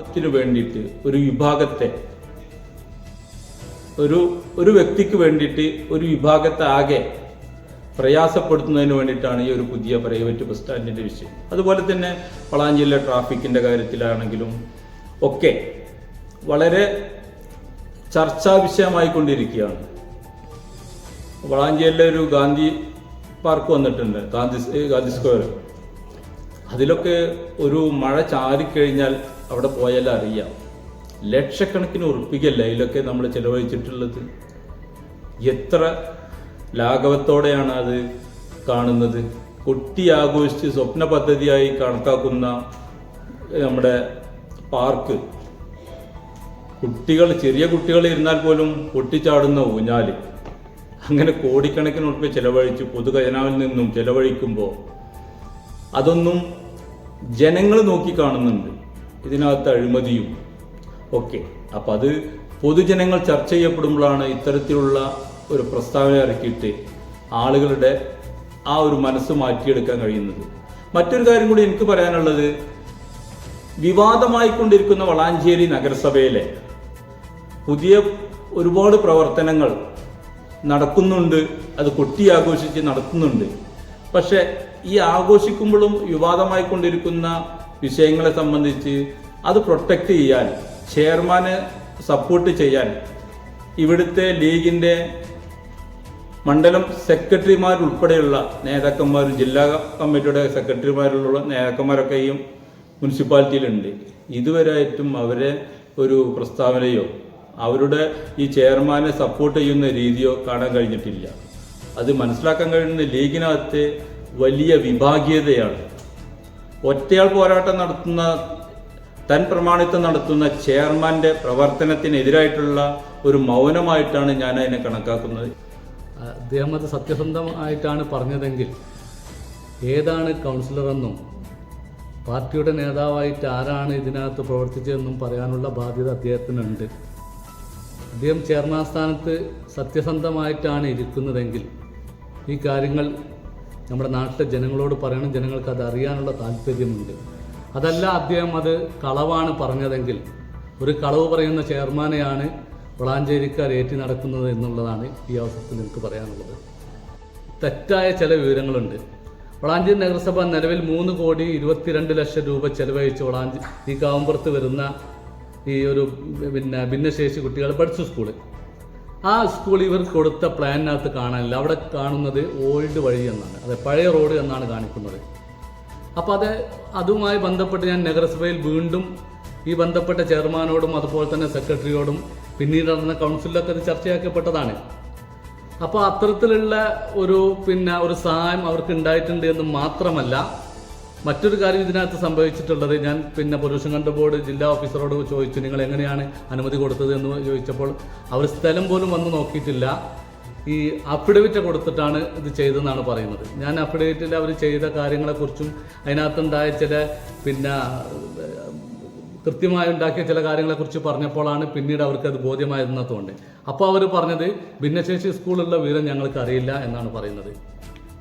ത്തിന് വേണ്ടിയിട്ട് ഒരു വിഭാഗത്തെ ഒരു ഒരു വ്യക്തിക്ക് വേണ്ടിയിട്ട് ഒരു വിഭാഗത്തെ ആകെ പ്രയാസപ്പെടുത്തുന്നതിന് വേണ്ടിയിട്ടാണ് ഈ ഒരു പുതിയ പ്രൈവറ്റ് ബസ് സ്റ്റാൻഡിന്റെ വിഷയം. അതുപോലെ തന്നെ വളാഞ്ചിയിലെ ട്രാഫിക്കിന്റെ കാര്യത്തിലാണെങ്കിലും ഒക്കെ വളരെ ചർച്ചാ വിഷയമായിക്കൊണ്ടിരിക്കുകയാണ്. വളാഞ്ചേരിയിലെ ഒരു ഗാന്ധി പാർക്ക് വന്നിട്ടുണ്ട് ഗാന്ധി ഗാന്ധി സ്ക്വയർ. അതിലൊക്കെ ഒരു മഴ ചാരിക്കഴിഞ്ഞാൽ അവിടെ പോയാൽ അറിയാം. ലക്ഷക്കണക്കിന് ഉറപ്പിക്കല്ല ലൈലൊക്കെ നമ്മൾ ചിലവഴിച്ചിട്ടുള്ളത്. എത്ര ലാഘവത്തോടെയാണ് അത് കാണുന്നത്. കൊട്ടി ആഘോഷിച്ച് സ്വപ്ന പദ്ധതിയായി കണക്കാക്കുന്ന നമ്മുടെ പാർക്ക്. കുട്ടികൾ ചെറിയ കുട്ടികൾ ഇരുന്നാൽ പോലും പൊട്ടിച്ചാടുന്ന ഊഞ്ഞാൽ അങ്ങനെ കോടിക്കണക്കിന് ഉറപ്പ് ചെലവഴിച്ച് പൊതുഖജനാവിൽ നിന്നും ചിലവഴിക്കുമ്പോൾ അതൊന്നും ജനങ്ങൾ നോക്കി കാണുന്നുണ്ട്. ഇതിനകത്ത് അഴിമതിയും ഒക്കെ. അപ്പം അത് പൊതുജനങ്ങൾ ചർച്ച ചെയ്യപ്പെടുമ്പോഴാണ് ഇത്തരത്തിലുള്ള ഒരു പ്രസ്താവന ഇറക്കിയിട്ട് ആളുകളുടെ ആ ഒരു മനസ്സ് മാറ്റിയെടുക്കാൻ കഴിയുന്നത്. മറ്റൊരു കാര്യം കൂടി എനിക്ക് പറയാനുള്ളത് വിവാദമായിക്കൊണ്ടിരിക്കുന്ന വളാഞ്ചേരി നഗരസഭയിലെ പുതിയ ഒരുപാട് പ്രവർത്തനങ്ങൾ നടക്കുന്നുണ്ട് അത് കൊട്ടി ആഘോഷിച്ച് നടത്തുന്നുണ്ട് പക്ഷെ ഈ ആഘോഷിക്കുമ്പോഴും വിവാദമായിക്കൊണ്ടിരിക്കുന്ന വിഷയങ്ങളെ സംബന്ധിച്ച് അത് പ്രൊട്ടക്റ്റ് ചെയ്യാൻ ചെയർമാനെ സപ്പോർട്ട് ചെയ്യാൻ ഇവിടുത്തെ ലീഗിന്റെ മണ്ഡലം സെക്രട്ടറിമാരുൾപ്പെടെയുള്ള നേതാക്കന്മാരും ജില്ലാ കമ്മിറ്റിയുടെ സെക്രട്ടറിമാരുള്ള നേതാക്കന്മാരൊക്കെ ഈ മുനിസിപ്പാലിറ്റിയിലുണ്ട് ഇതുവരെയായിട്ടും അവരെ ഒരു പ്രസ്താവനയോ അവരുടെ ഈ ചെയർമാനെ സപ്പോർട്ട് ചെയ്യുന്ന രീതിയോ കാണാൻ കഴിഞ്ഞിട്ടില്ല. അത് മനസ്സിലാക്കാൻ കഴിയുന്ന ലീഗിനകത്തെ വലിയ വിഭാഗീയതയാണ്. ഒറ്റയാൾ പോരാട്ടം നടത്തുന്ന തൻ പ്രമാണിത്വം നടത്തുന്ന ചെയർമാന്റെ പ്രവർത്തനത്തിനെതിരായിട്ടുള്ള ഒരു മൗനമായിട്ടാണ് ഞാൻ അതിനെ കണക്കാക്കുന്നത്. അദ്ദേഹം അത് സത്യസന്ധമായിട്ടാണ് പറഞ്ഞതെങ്കിൽ ഏതാണ് കൗൺസിലറെന്നും പാർട്ടിയുടെ നേതാവായിട്ട് ആരാണ് ഇതിനകത്ത് പ്രവർത്തിച്ചതെന്നും പറയാനുള്ള ബാധ്യത അദ്ദേഹത്തിനുണ്ട്. അദ്ദേഹം ചെയർമാൻ സ്ഥാനത്ത് സത്യസന്ധമായിട്ടാണ് ഇരിക്കുന്നതെങ്കിൽ ഈ കാര്യങ്ങൾ നമ്മുടെ നാട്ടിലെ ജനങ്ങളോട് പറയണം. ജനങ്ങൾക്ക് അത് അറിയാനുള്ള താല്പര്യമുണ്ട്. അതല്ല അദ്ദേഹം അത് കളവാണ് പറഞ്ഞതെങ്കിൽ ഒരു കളവ് പറയുന്ന ചെയർമാനെയാണ് വളാഞ്ചേരിക്കാർ ഏറ്റി നടക്കുന്നത് എന്നുള്ളതാണ് ഈ അവസരത്തിൽ എനിക്ക് പറയാനുള്ളത്. തെറ്റായ ചില വിവരങ്ങളുണ്ട്. വളാഞ്ചേരി നഗരസഭ നിലവിൽ മൂന്ന് കോടി ഇരുപത്തിരണ്ട് ലക്ഷം രൂപ ചെലവഴിച്ച് വളാഞ്ചി ഈ കാവുമ്പുറത്ത് വരുന്ന ഈ ഒരു പിന്നെ ഭിന്നശേഷി കുട്ടികൾ പഠിച്ച സ്കൂൾ. ആ സ്കൂൾ ഇവർ കൊടുത്ത പ്ലാനിനകത്ത് കാണാനില്ല. അവിടെ കാണുന്നത് ഓൾഡ് വഴി എന്നാണ്. അതെ പഴയ റോഡ് എന്നാണ് കാണിക്കുന്നത്. അപ്പോൾ അത് അതുമായി ബന്ധപ്പെട്ട് ഞാൻ നഗരസഭയിൽ വീണ്ടും ഈ ബന്ധപ്പെട്ട ചെയർമാനോടും അതുപോലെ തന്നെ സെക്രട്ടറിയോടും പിന്നീട് നടന്ന കൗൺസിലൊക്കെ അത് ചർച്ചയാക്കപ്പെട്ടതാണ്. അപ്പോൾ അത്തരത്തിലുള്ള ഒരു പിന്നെ ഒരു സഹായം അവർക്ക് ഉണ്ടായിട്ടുണ്ട് എന്ന് മാത്രമല്ല മറ്റൊരു കാര്യം ഇതിനകത്ത് സംഭവിച്ചിട്ടുള്ളത് ഞാൻ പിന്നെ പൊല്യൂഷൻ കൺട്രോൾ ബോർഡ് ജില്ലാ ഓഫീസറോട് ചോദിച്ചു നിങ്ങൾ എങ്ങനെയാണ് അനുമതി കൊടുത്തത്? എന്ന് ചോദിച്ചപ്പോൾ അവർ സ്ഥലം പോലും വന്ന് നോക്കിയിട്ടില്ല. ഈ അഫിഡവിറ്റ് കൊടുത്തിട്ടാണ് ഇത് ചെയ്തതെന്നാണ് പറയുന്നത്. ഞാൻ അഫിഡവിറ്റിൽ അവർ ചെയ്ത കാര്യങ്ങളെക്കുറിച്ചും അതിനകത്തുണ്ടായ ചില പിന്നെ കൃത്യമായി ഉണ്ടാക്കിയ ചില കാര്യങ്ങളെക്കുറിച്ച് പറഞ്ഞപ്പോഴാണ് പിന്നീട് അവർക്ക് അത് ബോധ്യമായിരുന്നതുകൊണ്ട് അപ്പോൾ അവർ പറഞ്ഞത് ഭിന്നശേഷി സ്കൂളുള്ള വിവരം ഞങ്ങൾക്ക് അറിയില്ല എന്നാണ് പറയുന്നത്.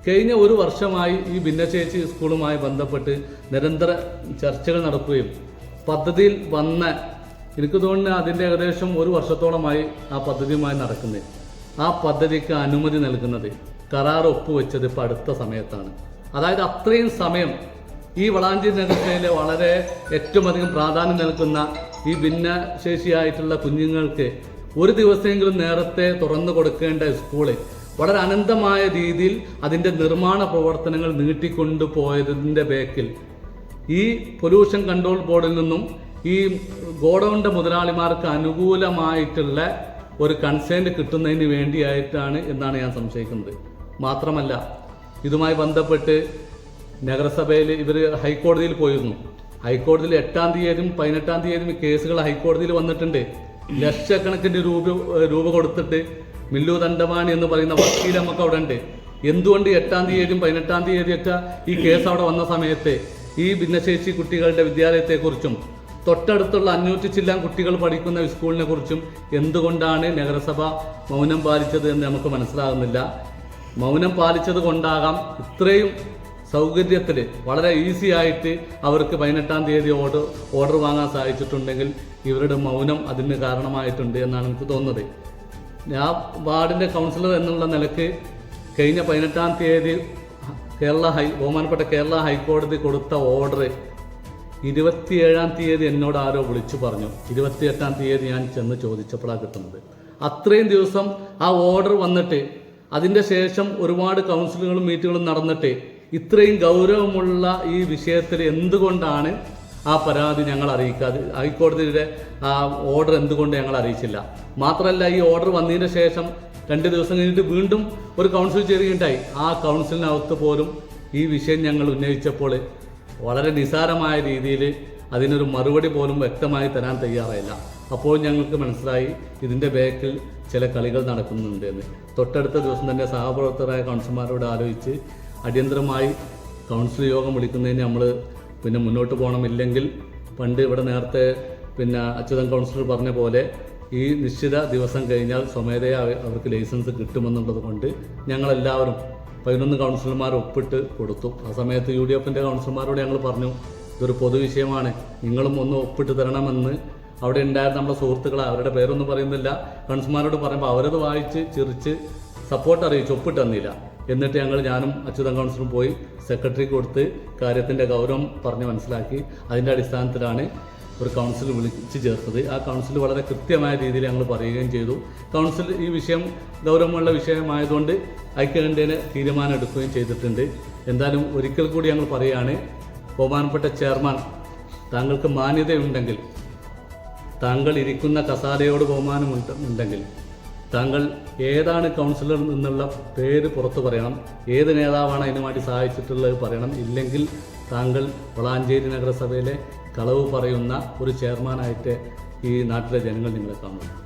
കഴിഞ്ഞ ഒരു വർഷമായി ഈ ഭിന്നശേഷി സ്കൂളുമായി ബന്ധപ്പെട്ട് നിരന്തര ചർച്ചകൾ നടക്കുകയും പദ്ധതിയിൽ വന്ന എനിക്ക് തോന്നുന്നു അതിന്റെ ഏകദേശം ഒരു വർഷത്തോളമായി ആ പദ്ധതിയുമായി നടക്കുന്നത്. ആ പദ്ധതിക്ക് അനുമതി നൽകുന്നത് കരാർ ഒപ്പുവെച്ചത് ഇപ്പോൾ അടുത്ത സമയത്താണ്. അതായത് അത്രയും സമയം ഈ വളാഞ്ചേരി നഗരത്തിലെ വളരെ ഏറ്റവും അധികം പ്രാധാന്യം നൽകുന്ന ഈ ഭിന്നശേഷിയായിട്ടുള്ള കുഞ്ഞുങ്ങൾക്ക് ഒരു ദിവസമെങ്കിലും നേരത്തെ തുറന്നു കൊടുക്കേണ്ട സ്കൂൾ വളരെ അനന്തമായ രീതിയിൽ അതിന്റെ നിർമ്മാണ പ്രവർത്തനങ്ങൾ നീട്ടിക്കൊണ്ടു പോയതിന്റെ ബേക്കിൽ. ഈ പൊല്യൂഷൻ കൺട്രോൾ ബോർഡിൽ നിന്നും ഈ ഗോഡൗണിന്റെ മുതലാളിമാർക്ക് അനുകൂലമായിട്ടുള്ള ഒരു കൺസേൺ കിട്ടുന്നതിന് വേണ്ടിയായിട്ടാണ് എന്നാണ് ഞാൻ സംശയിക്കുന്നത്. മാത്രമല്ല ഇതുമായി ബന്ധപ്പെട്ട് നഗരസഭയിൽ ഇവർ ഹൈക്കോടതിയിൽ പോയിരുന്നു. ഹൈക്കോടതിയിൽ എട്ടാം തീയതിയും പതിനെട്ടാം തീയതിയും കേസുകൾ ഹൈക്കോടതിയിൽ വന്നിട്ടുണ്ട്. ലക്ഷക്കണക്കിന് രൂപ രൂപ കൊടുത്തിട്ട് മില്ലു ദണ്ഡമാണി എന്ന് പറയുന്ന വക്കീൽ നമുക്ക് അവിടെ ഉണ്ട്. എന്തുകൊണ്ട് എട്ടാം തീയതിയും പതിനെട്ടാം തീയതിയൊക്കെ ഈ കേസ് അവിടെ വന്ന സമയത്ത് ഈ ഭിന്നശേഷി കുട്ടികളുടെ വിദ്യാലയത്തെക്കുറിച്ചും തൊട്ടടുത്തുള്ള അഞ്ഞൂറ്റി ചില്ലാൻ കുട്ടികൾ പഠിക്കുന്ന സ്കൂളിനെ കുറിച്ചും എന്തുകൊണ്ടാണ് നഗരസഭ മൗനം പാലിച്ചത് എന്ന് നമുക്ക് മനസ്സിലാകുന്നില്ല. മൗനം പാലിച്ചത് കൊണ്ടാകാം ഇത്രയും സൗകര്യത്തിൽ വളരെ ഈസി ആയിട്ട് അവർക്ക് പതിനെട്ടാം തീയതി ഓർഡർ ഓർഡർ വാങ്ങാൻ സാധിച്ചിട്ടുണ്ടെങ്കിൽ ഇവരുടെ മൗനം അതിന് കാരണമായിട്ടുണ്ട് എന്നാണ് എനിക്ക് തോന്നുന്നത്. ഞാൻ വാർഡിന്റെ കൗൺസിലർ എന്നുള്ള നിലയ്ക്ക് കഴിഞ്ഞ പതിനെട്ടാം തീയതി കേരള ഹൈ ബഹുമാനപ്പെട്ട കേരള ഹൈക്കോടതി കൊടുത്ത ഓർഡർ ഇരുപത്തിയേഴാം തീയതി എന്നോട് ആരോ വിളിച്ചു പറഞ്ഞു. ഇരുപത്തിയെട്ടാം തീയതി ഞാൻ ചെന്ന് ചോദിച്ചപ്പോഴാണ് കിട്ടുന്നത്. അത്രയും ദിവസം ആ ഓർഡർ വന്നിട്ട് അതിന്റെ ശേഷം ഒരുപാട് കൗൺസിലുകളും മീറ്റുകളും നടന്നിട്ട് ഇത്രയും ഗൗരവമുള്ള ഈ വിഷയത്തിൽ എന്തുകൊണ്ടാണ് ആ പരാതി ഞങ്ങൾ അറിയിക്കാതെ ഹൈക്കോടതിയുടെ ആ ഓർഡർ എന്തുകൊണ്ട് ഞങ്ങൾ അറിയിച്ചില്ല. മാത്രമല്ല ഈ ഓർഡർ വന്നതിന് ശേഷം രണ്ട് ദിവസം കഴിഞ്ഞിട്ട് വീണ്ടും ഒരു കൗൺസിൽ ചേരുകയുണ്ടായി. ആ കൗൺസിലിനകത്ത് പോലും ഈ വിഷയം ഞങ്ങൾ ഉന്നയിച്ചപ്പോൾ വളരെ നിസാരമായ രീതിയിൽ അതിനൊരു മറുപടി പോലും വ്യക്തമായി തരാൻ തയ്യാറായില്ല. അപ്പോൾ ഞങ്ങൾക്ക് മനസ്സിലായി ഇതിന്റെ ബാക്കിൽ ചില കളികൾ നടക്കുന്നുണ്ട് എന്ന്. തൊട്ടടുത്ത ദിവസം തന്നെ സഹപ്രവർത്തകരായ കൗൺസിലർമാരോട് ആലോചിച്ച് അടിയന്തരമായി കൗൺസിൽ യോഗം വിളിക്കുന്നതിന് നമ്മൾ പിന്നെ മുന്നോട്ട് പോകണമില്ലെങ്കിൽ പണ്ട് ഇവിടെ നേരത്തെ പിന്നെ അച്യുതൻ കൗൺസിലർ പറഞ്ഞ പോലെ ഈ നിശ്ചിത ദിവസം കഴിഞ്ഞാൽ സ്വമേധയാ അവർക്ക് ലൈസൻസ് കിട്ടുമെന്നുള്ളത് കൊണ്ട് ഞങ്ങളെല്ലാവരും പതിനൊന്ന് കൗൺസിലർമാർ ഒപ്പിട്ട് കൊടുത്തു. ആ സമയത്ത് യു ഡി എഫിന്റെ കൗൺസിലർമാരോട് ഞങ്ങൾ പറഞ്ഞു ഇതൊരു പൊതുവിഷയമാണ് നിങ്ങളും ഒന്ന് ഒപ്പിട്ട് തരണമെന്ന്. അവിടെ ഉണ്ടായിരുന്ന നമ്മുടെ സുഹൃത്തുക്കൾ അവരുടെ പേരൊന്നും പറയുന്നില്ല. കൗൺസിലർമാരോട് പറയുമ്പോൾ അവരത് വായിച്ച് ചിരിച്ച് സപ്പോർട്ട് അറിയിച്ച് ഒപ്പിട്ട് തന്നില്ല. എന്നിട്ട് ഞങ്ങൾ ഞാനും അച്യുതൻ കൗൺസിലും പോയി സെക്രട്ടറി കൊടുത്ത് കാര്യത്തിന്റെ ഗൗരവം പറഞ്ഞ് മനസ്സിലാക്കി. അതിന്റെ അടിസ്ഥാനത്തിലാണ് ഒരു കൗൺസിൽ വിളിച്ച് ചേർത്തത്. ആ കൗൺസിൽ വളരെ കൃത്യമായ രീതിയിൽ ഞങ്ങൾ പറയുകയും ചെയ്തു. കൗൺസിൽ ഈ വിഷയം ഗൗരവമുള്ള വിഷയമായതുകൊണ്ട് ഐക്യകണ്ഠേന തീരുമാനം എടുക്കുകയും ചെയ്തിട്ടുണ്ട്. എന്തായാലും ഒരിക്കൽ കൂടി ഞങ്ങൾ പറയുകയാണ് ബഹുമാനപ്പെട്ട ചെയർമാൻ താങ്കൾക്ക് മാന്യതയുണ്ടെങ്കിൽ താങ്കൾ ഇരിക്കുന്ന കസാലയോട് ബഹുമാനമുണ്ട് ഉണ്ടെങ്കിൽ താങ്കൾ ഏതാണ് കൗൺസിലർ എന്നുള്ള പേര് പുറത്തു പറയണം. ഏത് നേതാവാണ് അതിനു വേണ്ടി സഹായിച്ചിട്ടുള്ളത് പറയണം. ഇല്ലെങ്കിൽ താങ്കൾ വളാഞ്ചേരി നഗരസഭയിലെ കളവ് പറയുന്ന ഒരു ചെയർമാനായിട്ട് ഈ നാട്ടിലെ ജനങ്ങൾ നിങ്ങളെ കാണുന്നു.